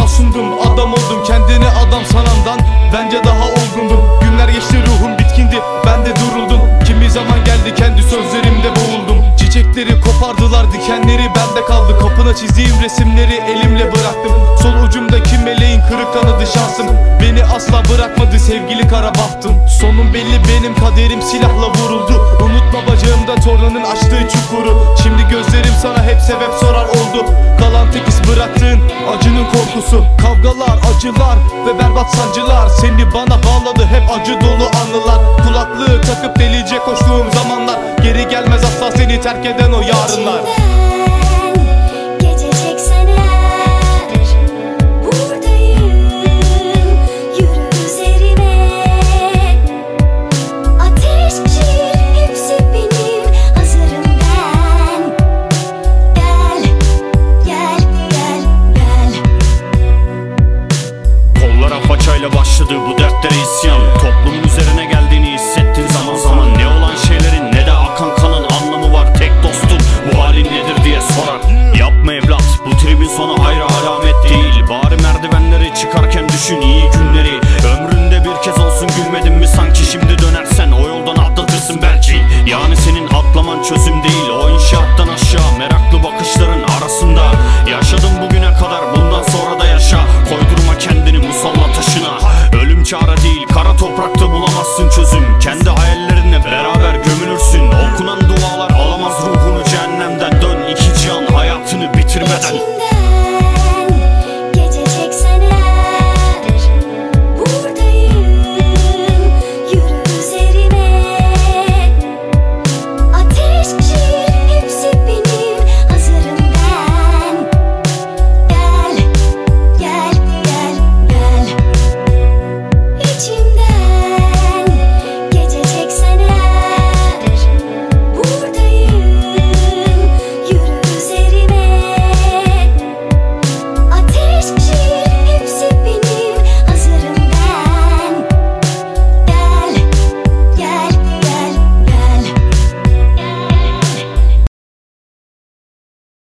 masumdum Adam oldum kendini adam sanandan. Bence daha olgundum Günler geçti ruhum bitkindi. Ben de duruldum. Kimi zaman geldi kendi sözlerimde boğuldum. Çiçekleri kopardılar dikenleri bende kaldı. Kapına çizdiğim resimleri elimle bıraktım. Sol ucumdaki meleğin kırık kanadı şansım Beni asla bırakmadı sevgili kara bahtım. Sonum belli benim kaderim silahla vuruldu. Unutma bacağımda tornanın açtığı çukuru. Şimdi gözlerim sana hep sebep sorar oldu korkusu Kavgalar, acılar ve berbat sancılar Seni bana bağladı. Hep acı dolu anılar. Kulaklığı takıp delice koştuğum zamanlar. Geri gelmez asla seni terk eden o yarınlar başladı bu dertlere isyan. Toplumun üzerine geldiğini hissettin zaman zaman. Ne olan şeylerin ne de akan kanın anlamı var Tek dostum bu halin nedir diye sorar. Yapma evlat bu tribin sonu hayra alamet değil. Bari merdivenleri çıkarken düşün iyi günleri. Ömründe bir kez olsun gülmedin mi sanki şimdi dönersen O yoldan atlatırsın belki. Yani senin atlaman çözüm değil Kitaplarda bulamazsın çözüm. Kendi hayallerine beraber gömülürsün. Okunan dualar alamaz ruhunu cehennemden. Dön iki cihan hayatını bitirmeden.